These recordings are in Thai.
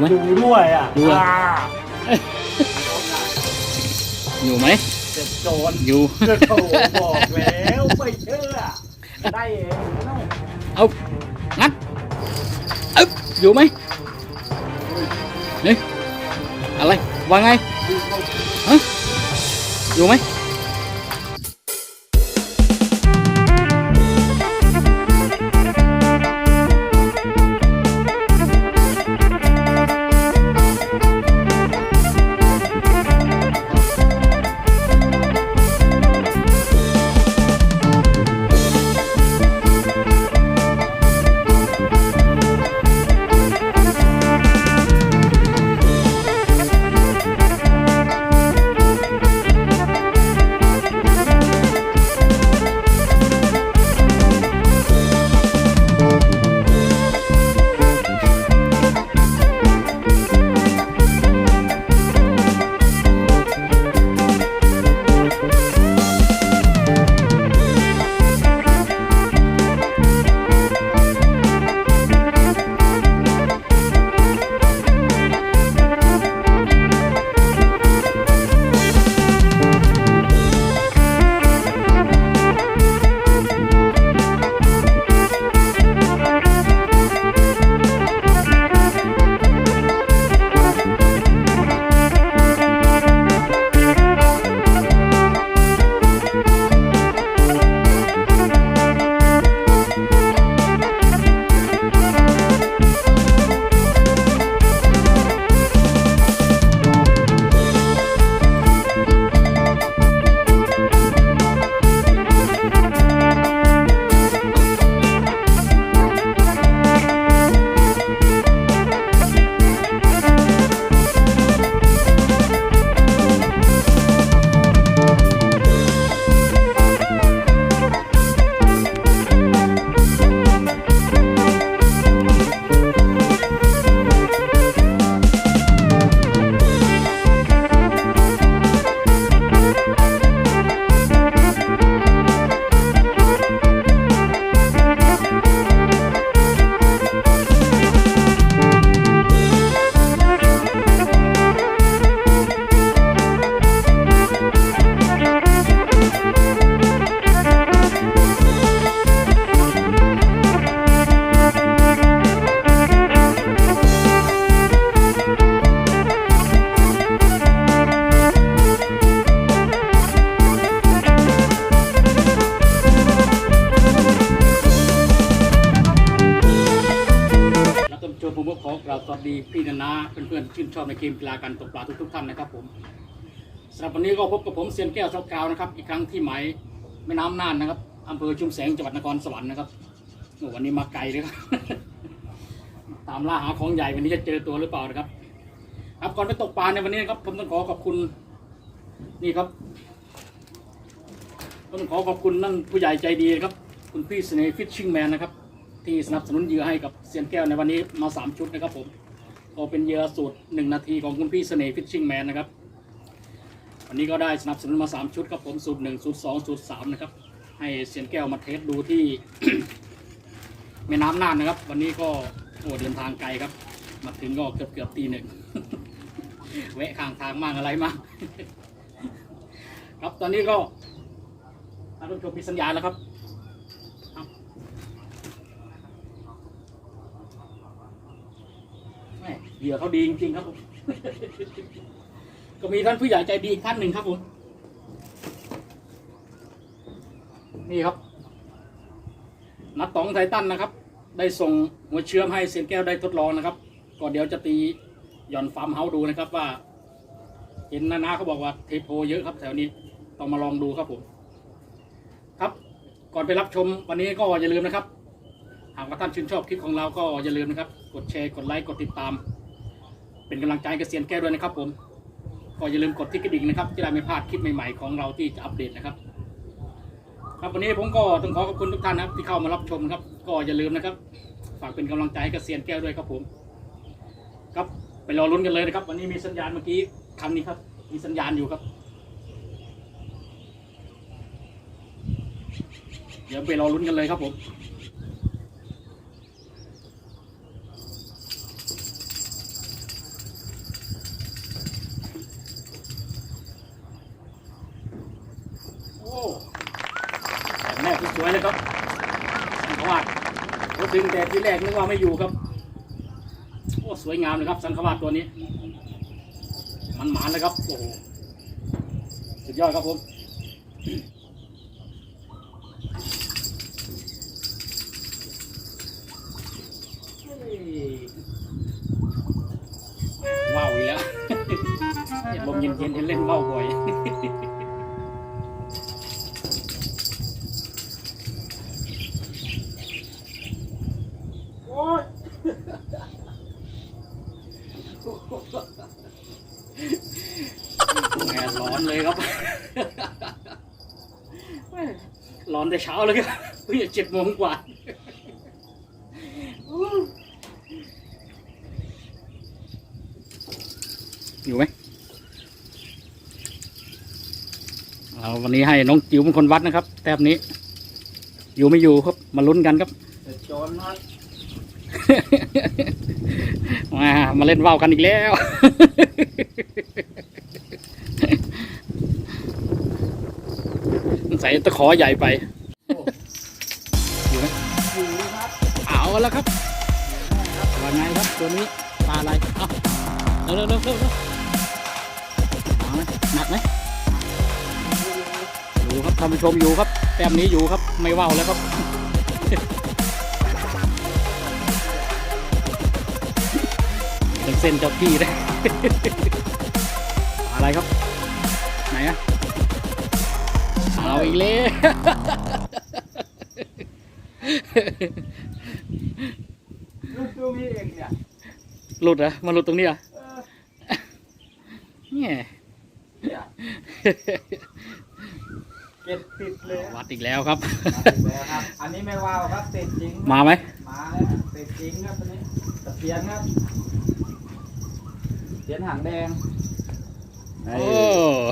อยู่ไหมอยู่ด้วยอะอยู่อะอ่าอยู่ไหมเจ็บโจรอยู่ก็โถบอกแล้วไม่เชื่อได้เองไม่ต้องเอางัดอึ๊บอยู่ไหมนี่อะไรว่าไงฮะอยู่ไหม วต้นโจผมก็ขอกล่าวสวัสดีพี่นานาเพื่อนๆชื่นชอบในเกมกีฬาการตกปลาทุกๆท่านนะครับผมสำหรับวันนี้ก็พบกับผมเซียนแก้วชอบกาวนะครับ อีกครั้งที่ไหมายแม่น้ำน่านนะครับอำเภอชุมแสงจังหวัดนครสวรรค์นะครับโอ้วันนี้มาไกลเลยครับ ตามล่าหาของใหญ่วันนี้จะเจอตัวหรือเปล่านะครับครับก่อนไปตกปลาในวันนี้นครับผมต้องขอขอบคุณนี่ครับต้องขอขอบคุณนั่นผู้ใหญ่ใจดีครับ คุณพี่เสน่ห์ฟิชชิ่งแมนนะครับ ที่สนับสนุนเหยื่อให้กับเซียนแก้วในวันนี้มาสามชุดนะครับผมก็เป็นเหยื่อสูตรหนึ่งนาทีของคุณพี่เสน่ห์ฟิชชิ่งแมนนะครับ วันนี้ก็ได้สนับสนุนมาสามชุดครับผมสูตรหนึ่งสูตรสองสูตรสามนะครับ ให้เซียนแก้วมาเทสดูที่แม่น้ำน่านนะครับ วันนี้ก็โอ้เดินทางไกลครับ มาถึงก็เกือบเกือบตีหนึ่งแวะข้างทางมากอะไรมากครับตอนนี้ก็ท่านผู้ชมมีสัญญาณแล้วครับ แม่ เหยื่อเขาดีจริงๆครับผมก็มีท่านผู้ใหญ่ใจดีท่านหนึ่งครับผมนี่ครับ นัดตองไททันนะครับ ได้ส่งหัวเชื้อมให้เซยนแก้วได้ทดลองนะครับก็เดี๋ยวจะตีหย่อนฟาร์มเฮาดูนะครับว่า เห็นนานาเขาบอกว่าเทโพเยอะครับแถวนี้ต้องมาลองดูครับผม ครับ ก่อนไปรับชมวันนี้ก็อย่าลืมนะครับ หากว่าท่านชื่นชอบคลิปของเราก็อย่าลืมนะครับ กดแชร์กดไลค์กดติดตาม เป็นกำลังใจเกับเซียนแก้ด้วยนะครับผมก็อย่าลืมกดที่กระดิ่งนะครับจะได้ไม่พลาดคลิปใหม่ๆของเราที่จะอัปเดตนะครับ ครับวันนี้ผมก็ต้องขอขอบคุณทุกท่านนะครับ ที่เข้ามารับชมครับ ก็อย่าลืมนะครับ ฝากเป็นกำลังใจให้กับเซียนแก้วด้วยครับผม ครับไปรอลุ้นกันเลยนะครับ วันนี้มีสัญญาณเมื่อกี้คำนี้ครับ มีสัญญาณอยู่ครับเดี๋ยวไปรอลุ้นกันเลยครับผม กสวยเลยครับสังขวาดเขาดึงแต่ที่แรกนึกว่าไม่อยู่ครับโอ้สวยงามเลยครับ สังขวาดตัวนี้ มันหมานเลยครับโอ้สุดยอดครับผม รับร้อนแต่เช้าเลยครับเพิ่งจะเจ็ดโมงกว่าอยู่ไหมเอาวันนี้ให้น้องจิ๋วเป็นคนวัดนะครับ แต้มนี้ อยู่ไม่อยู่ครับ มาลุ้นกันครับแต่โจรนัดมามาเล่นว่าวกันอีกแล้ว ใส่ตะขอใหญ่ไปอยู่ไหมอยู่ครับเอาแล้วครับว่าไงครับตัวนี้ปลาอะไรเอาเร็วเร็วเร็วเร็วเร็วเอาไหมหนักไหมอยู่ครับท่านผู้ชมอยู่ครับแต้มนี้อยู่ครับไม่ว่าวแล้วครับเป็นเส้นเจ้าที่เลยอะไรครับ ไหนอะ เอาอีกแล้วลูกตัวพี่เองเนี่ยหลุดเหรอมาหลุดตรงนี้เหรอะเออเนี่ยเนี่ยเก็บติดเลยวัดอีกแล้วครับมาถึงแล้วครับ อันนี้ไม่ว้าวครับติดจริงมาไหมมาแล้วติดจริงครับอันนี้ตะเพียนครับเพียนหางแดงโอ้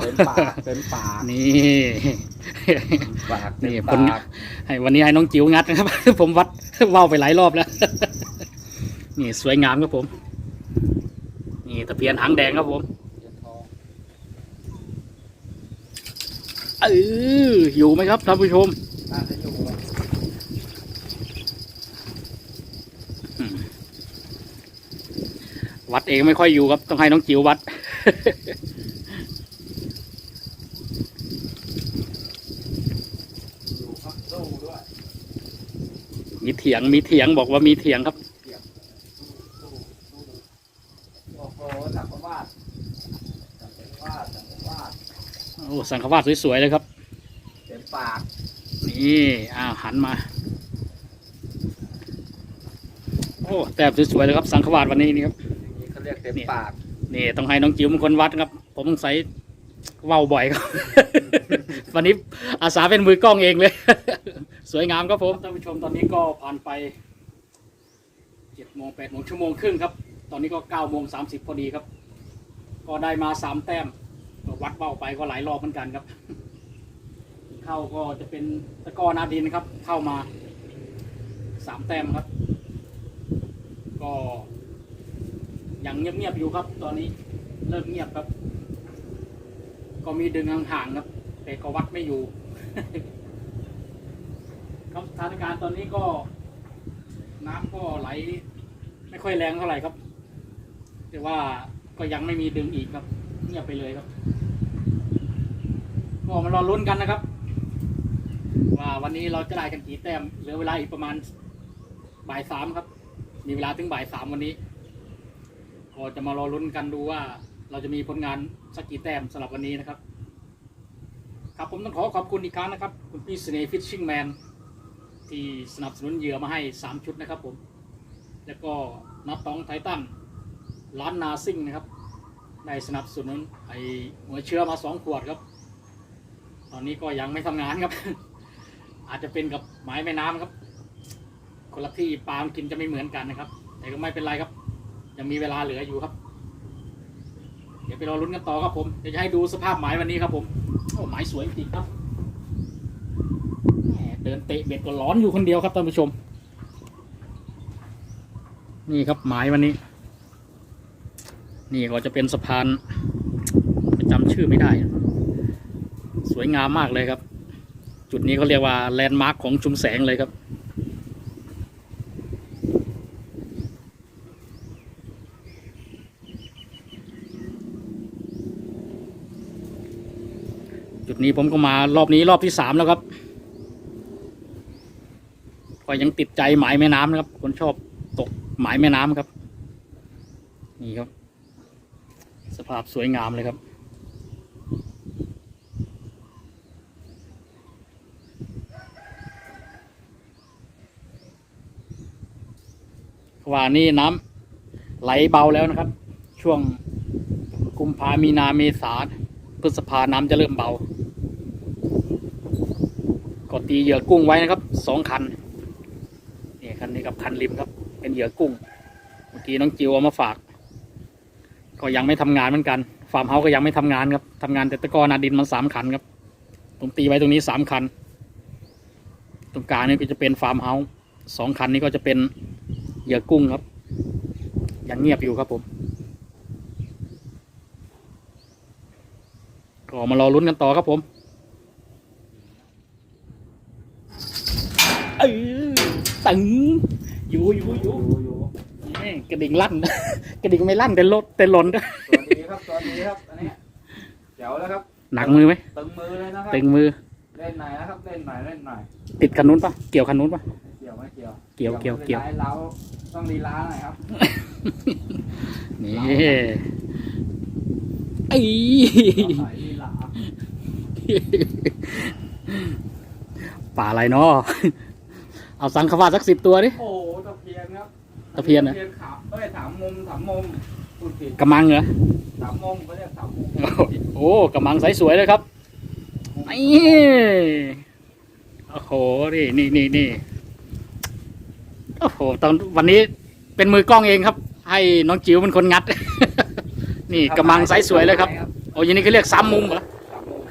เต็มปากเต็มปาก นี่ ปากนี่เต็มคนปากให้วันนี้ให้น้องจิ๋วงัดนะครับ ผมวัดว่าวไปหลายรอบแล้ว นี่สวยงามครับผม นี่ตะเพียนหางแดงครับผมเพียนทองเอออยู่ไหมครับท่านผู้ชมน่าจะอยู่อะวัดเองไม่ค่อยอยู่ครับ ต้องให้น้องจิ๋ววัด อยู่ครับสู้ด้วย มีเถียง มีเถียงบอกว่ามีเถียงครับสู้สู้โอ้โหสักวาดสักวาดสักวาดโอ้สังขวาสสวยๆเลยครับเต็มปากนี่อ้าวหันมา โอ้แต้มสวยๆเลยครับ สังขวาสวันนี้นี่ครับอย่างนี้เขาเรียกเต็มปากนี่ต้องให้น้องจิ๋วเป็นคนวัดครับ ผมต้องใส่ว่าวบ่อยครับ วันนี้อาสาเป็นมือกล้องเองเลย สวยงามครับผมท่านผู้ชมตอนนี้ก็ผ่านไปเจ็ดโมงแปดโมงชั่วโมงครึ่งครับ ตอนนี้ก็เก้าโมงสามสิบพอดีครับ ก็ได้มาสามแต้มวัดเบ้าไปก็หลายรอบเหมือนกันครับ เข้าก็จะเป็นตะก้อนาดินครับ เข้ามาสามแต้มครับ ก็ยังเงียบๆอยู่ครับ ตอนนี้เริ่มเงียบครับ ก็มีดึงห่างๆครับ แต่ก็วัดไม่อยู่ ถานการณ์ตอนนี้ก็ น้ำก็ไหล ไม่ค่อยแรงเท่าไหร่ครับ แต่ว่าก็ยังไม่มีดึงอีกครับเงียบไปเลยครับก็มารอลุ้นกันนะครับ ว่าวันนี้เราจะได้กันกี่แต้มเหลือเวลาอีกประมาณบ่ายสามครับ มีเวลาถึงบ่ายสามวันนี้ ก็จะมารอลุ้นกันดูว่า เราจะมีผลงานสักกี่แต้มสำหรับวันนี้นะครับ ครับผมต้องขอขอบคุณอีกครั้งนะครับ คุณพี่เสน่ห์ฟิชชิ่งแมน ที่สนับสนุนเหยื่อมาให้ 3 ชุดนะครับผม แล้วก็นัดต้องไททันร้านนาซิ่งนะครับ ได้สนับสนุนไอหัวเชื้อมา 2 ขวดครับ ตอนนี้ก็ยังไม่ทำงานครับ อาจจะเป็นกับไม้แม่น้ำครับ คนละที่ปลามันกินจะไม่เหมือนกันนะครับ แต่ก็ไม่เป็นไรครับ ยังมีเวลาเหลืออยู่ครับ เดี๋ยวไปรอลุ้นกันต่อครับผม เดี๋ยวจะให้ดูสภาพหมายวันนี้ครับผม โอ้หมายสวยจริงครับ ดินเตะเบ็ดก็ร้อนอยู่คนเดียวครับท่านผู้ชม นี่ครับหมายวันนี้ นี่ก็จะเป็นสะพานจำชื่อไม่ได้ สวยงามมากเลยครับ จุดนี้เขาเรียกว่าแลนด์มาร์คของชุมแสงเลยครับจุดนี้ผมก็มารอบนี้รอบที่สามแล้วครับ ก็ยังติดใจหมายแม่น้ำนะครับ คนชอบตกหมายแม่น้ำครับ นี่ครับ สภาพสวยงามเลยครับว่านี่น้ำไหลเบาแล้วนะครับ ช่วงกุมภามีนาเมษาพฤษภาน้ำจะเริ่มเบา ก็ตีเหยื่อกุ้งไว้นะครับสองคัน คันนี้กับคันริมครับ เป็นเหยื่อกุ้ง เมื่อกี้น้องจิวเอามาฝาก ก็ยังไม่ทำงานเหมือนกัน ฟาร์มเฮาส์ก็ยังไม่ทำงานครับทำงานแต่ตะกอนาดินมันสามคันครับผมตีไว้ตรงนี้สามคัน ตรงกลางนี่ก็จะเป็นฟาร์มเฮาส์สองคันนี้ก็จะเป็นเหยื่อกุ้งครับ ยังเงียบอยู่ครับผม ก็มารอลุ้นกันต่อครับผม เออ ตึงอยู่อยู่อยู่อยู่อยู่นี่กระดิ่งลั่น กระดิ่งไม่ลั่นแต่ลดแต่หล่นตัวดีครับตัวดีครับอันนี้เจ๋วแล้วครับหนักมือไหมตึงมือเลยนะครับตึงมือเล่นหน่อยนะครับเล่นหน่อยเล่นหน่อยติดคันนู้นปะเกี่ยวคันนู้นปะไม่เกี่ยวไม่เกี่ยวเกี่ยวเกี่ยวเกี่ยวไม่ป็นไรเราต้องลีลาหน่อยครับนี่ไอ้สายลีลาป่าอะไรเนาะ เอาสังขวาสักสิบตัวดิ โอ้โหตะเพียนครับตะเพียนนะตะเพียนขาวเอ้ยสามมุมสามมุมพูดผิดกำมังเหรอ สามมุมเขาเรียกสามมุมโอ้กำมังใสสวยเลยครับนี่โอ้โห นี่นี่นี่นี่โอ้โห ตอนวันนี้เป็นมือกล้องเองครับ ให้น้องจิ๋วเป็นคนงัด นี่กำมังใสสวยเลยครับ โอ้ยางนี้ก็เรียกซ้ำมุมเหรอ สามมุม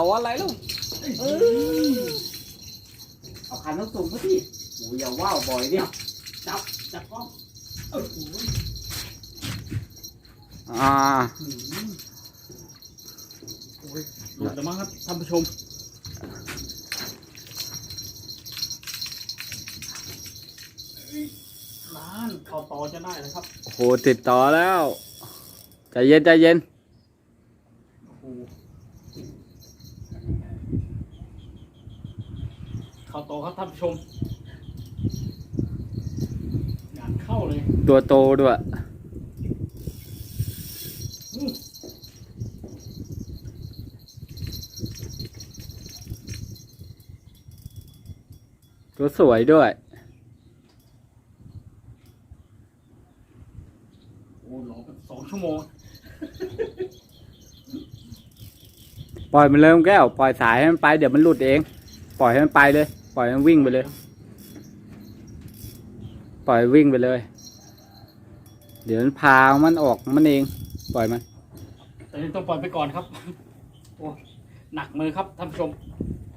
รออะไรลูกเอ้ยเอาคันต้องสูงเขาที่โอ้ยอย่าว่าวบ่อยเนี่ย จับ จับกล้องเออโอ้ยอ่าโอ้ยหลุดแล้วมั้งครับท่านผู้ชมนานเข้าต่อจะได้เลยครับ โอ้โหติดต่อแล้วใจเย็นใจเย็น โอ้โห เข้าต่อครับท่านผู้ชมงานเข้าเลยตัวโตด้วยอื้อตัวสวยด้วย โอ้รอกันสองชั่วโมง ปล่อยมันเลยคุณแก้ว ปล่อยสายให้มันไป เดี๋ยวมันหลุดเอง ปล่อยให้มันไปเลย ปล่อยมันวิ่งไปเลย ปล่อยวิ่งไปเลย เดี๋ยวมันพามันออกมันเอง ปล่อยมัน แต่นี่ต้องปล่อยไปก่อนครับ โอ้หนักมือครับท่านผู้ชม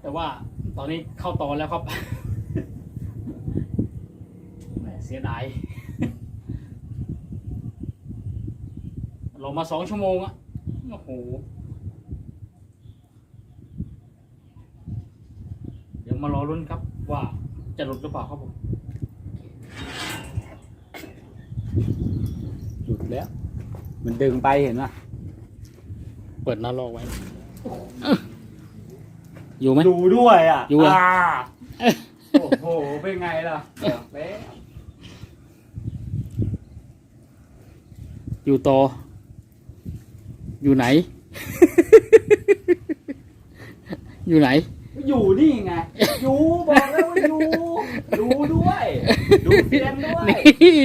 แต่ว่าตอนนี้เข้าต่อแล้วครับแหมเสียดายรอมาสองชั่วโมงอะโอ้โห เดี๋ยว มารอรุ้นครับ ว่าจะหลุดหรือเปล่าครับผมหลุดแล้ว มันดึงไปเห็นป่ะเปิดหน้าลอกไว้ อยู่ไหม ดูด้วยอะอยู่อะาโอ้โห เป็นไงล่ะบอกแล้วอยู่ต่อ อยู่ไหน อยู่ไหน อยู่นี่ไง อยู่บอกแล้วว่าอยู่ดูดูด้วย ดูเซียนด้วยนี่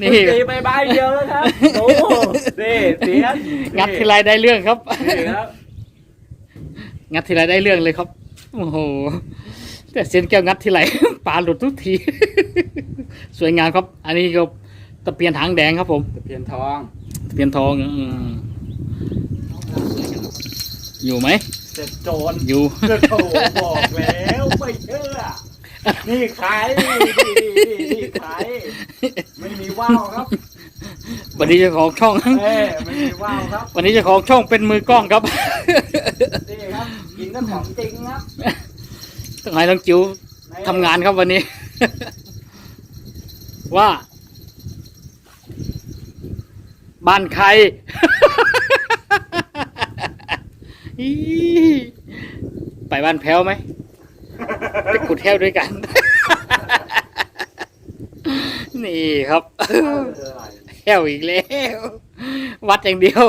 นี่คุณตีไปใบเดียวแล้วครับโอ้นี่เซียนงัดทีไรได้เรื่องครับ นี่ครับงัดทีไรได้เรื่องเลยครับ โอ้โห แต่เซียนแก้วงัดทีไร ปลาหลุดทุกที สวยงามครับ อันนี้ก็ตะเพียนหางแดงครับผม ตะเพียนทอง ตะเพียนทองอืมอยู่ไหม เสร็จโจรอยู่ ก็โถบอกแล้วไม่เชื่อ นี่ขายนี่นี่นี่นี่ขายไม่มีว่าวครับวันนี้เจ้าของช่อง เอ้ยไม่มีว่าวครับ วันนี้เจ้าของช่องเป็นมือกล้องครับ นี่ครับกินก็ของจริงครับต้องให้น้องจิ๋วทำงานครับวันนี้ ว่า บ้านใครอี ไปบ้านแพ้วไหมไปขุดแห้วด้วยกัน นี่ครับเอออะไรแห้วอีกแล้ว วัดอย่างเดียว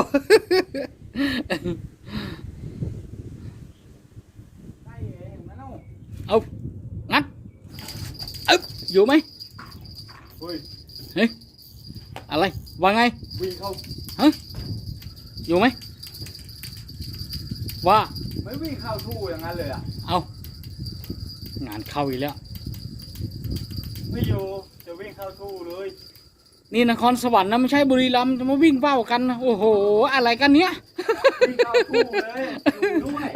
ใช่เองนะน้องเอางัดอึ๊บอยู่ไหมเฮ้ยเฮ้ยอะไรว่าไงวิ่งเข้าอยู่ไหม ว่าไม่วิ่งเข้าทู่อย่างนั้นเลยอะ เอางานเข้าอีกแล้ว ไม่อยู่จะวิ่งเข้าทู่เลย นี่นครสวรรค์นะไม่ใช่บุรีรัมย์จะมาวิ่งเป้ากันนะโอ้โห อะไรกันเนี้ยวิ่งเข้าทู่เลยอยู่ด้วย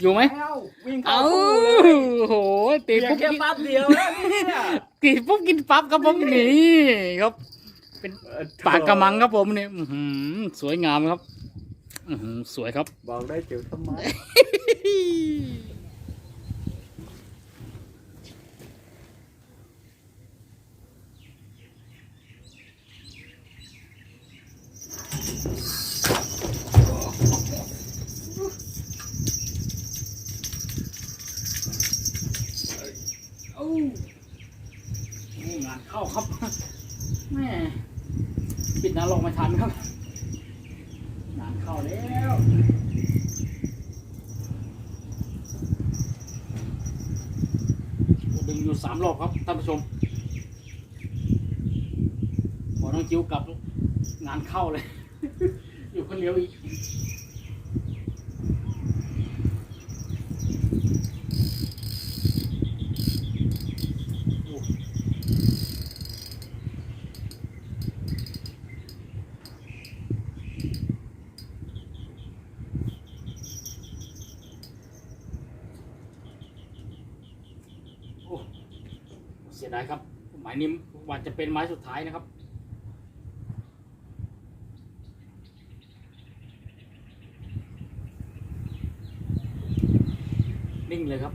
อยู่ไหม แล้ววิ่งเข้าเอาทู่เลยโอ้โหตีเพียงปุ๊บแค่กินปั๊บเดียวนะเนี่ยตีปุ๊บกินปั๊บครับผมนี่ครับ ปากกระมังครับผมนี่อื้อหือสวยงามครับอื้อหือ สวยครับ บอกได้เจียวทำไม โอ้งานเข้าครับ แม่ปิดนรกไม่ทันครับ งานเข้าแล้วดึงอยู่ สามรอบครับท่านผู้ชมพอน้องจิ้วกลับงานเข้าเลย อยู่คนเดียวอีก ยดายครับหมายนี้ว่าจะเป็นไม้สุดท้ายนะครับ นิ่งเลยครับ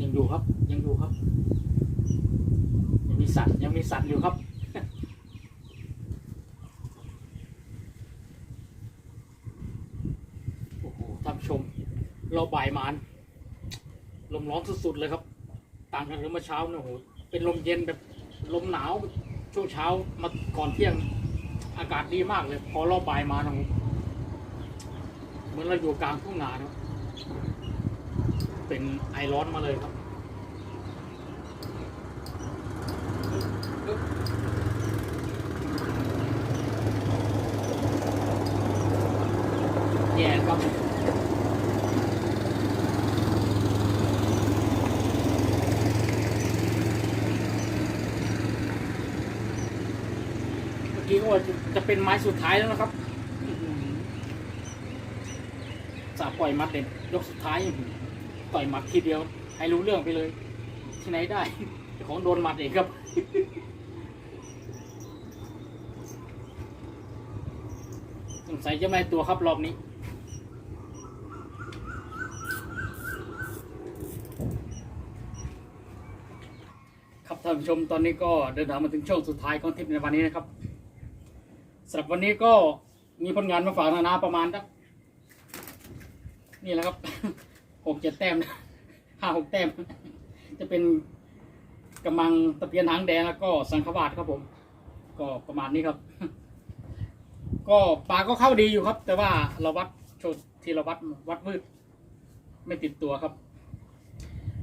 ยังอยู่ครับยังอยู่ครับ ยังมีสัตว์ยังมีสัตว์อยู่ครับ โอ้โหท่านผู้ชม เราบ่ายมานลมร้อนสุดๆเลยครับต่างกันกับเมื่อเช้าเนี่ยโหเป็นลมเย็นแบบลมหนาวช่วงเช้ามาก่อนเที่ยงอากาศดีมากเลย พอเราบ่ายมานะโอ้โหเหมือนเราอยู่กลางทุ่งนาเนอะเป็นไอร้อนมาเลยครับ แย่ครับ เมื่อกี้ก็ว่า จะเป็นไม้สุดท้ายแล้วนะครับอื้อหือสาปล่อยมัดเด็ดยกสุดท้ายต่อยมัดทีเดียว ให้รู้เรื่องไปเลย ที่ไหนได้ของโดนมัดเองครับสงสัยจะไม่ตัวครับรอบนี้ครับท่านผู้ชมตอนนี้ก็เดินทางมาถึงช่วงสุดท้ายของทริปในวันนี้นะครับ สำหรับวันนี้ก็มีผลงานมาฝากนานาประมาณสักนี่แหละครับ หกเจ็ดแต้มนะห้าหกแต้ม จะเป็นกำมังตะเพียนหางแดงแล้วก็สังขวาดครับผม ก็ประมาณนี้ครับ ก็ปลาก็เข้าดีอยู่ครับ แต่ว่าเราวัดชดที่เราวัดวัดมืด ไม่ติดตัวครับ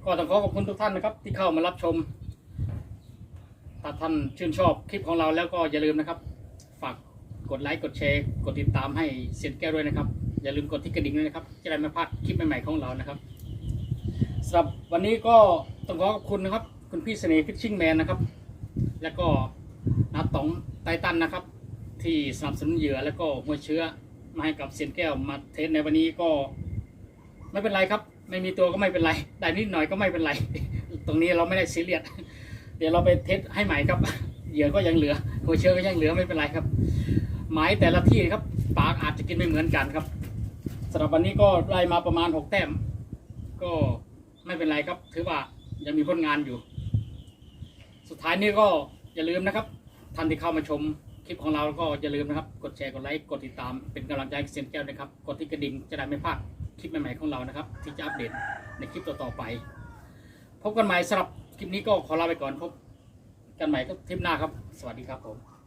ก็ต้องขอขอบคุณทุกท่านนะครับ ที่เข้ามารับชม ถ้าท่านชื่นชอบคลิปของเราแล้วก็อย่าลืมนะครับ ฝาก กดไลค์กดแชร์กดติดตามให้เสียนแก้วด้วยนะครับ อย่าลืมกดที่กระดิ่งด้วยนะครับ จะได้ไม่พลาดคลิปใหม่ๆของเรานะครับสำหรับวันนี้ก็ต้องขอขอบคุณนะครับ คุณพี่เสน่ห์ฟิชชิ่งแมนนะครับ แล้วก็นาต๋องไตตันนะครับ ที่สนับสนุนเหยื่อแล้วก็หัวเชื้อมาให้กับเซียนแก้วมาเทสในวันนี้ก็ไม่เป็นไรครับ ไม่มีตัวก็ไม่เป็นไร ได้นิดหน่อยก็ไม่เป็นไร ตรงนี้เราไม่ได้ซีเรียสเดี๋ยวเราไปเทสให้ใหม่ครับ เหยื่อก็ยังเหลือหัวเชื้อก็ยังเหลือไม่เป็นไรครับ หมายแต่ละที่ครับปากอาจจะกินไม่เหมือนกันครับสำหรับวันนี้ก็ได้มาประมาณหกแต้ม ก็ไม่เป็นไรครับ ถือว่ายังมีผลงานอยู่ สุดท้ายนี้ก็อย่าลืมนะครับท่านที่เข้ามาชมคลิปของเราก็อย่าลืมนะครับ กดแชร์ กดไลค์ กดติดตาม เป็นกำลังใจให้เซียนแก้วนะครับ กดที่กระดิ่งจะได้ไม่พลาดคลิปใหม่ๆของเรานะครับ ที่จะอัปเดตในคลิปต่อๆไป พบกันใหม่สำหรับคลิปนี้ก็ขอลาไปก่อนพบกันใหม่ก็คลิปหน้าครับ สวัสดีครับผม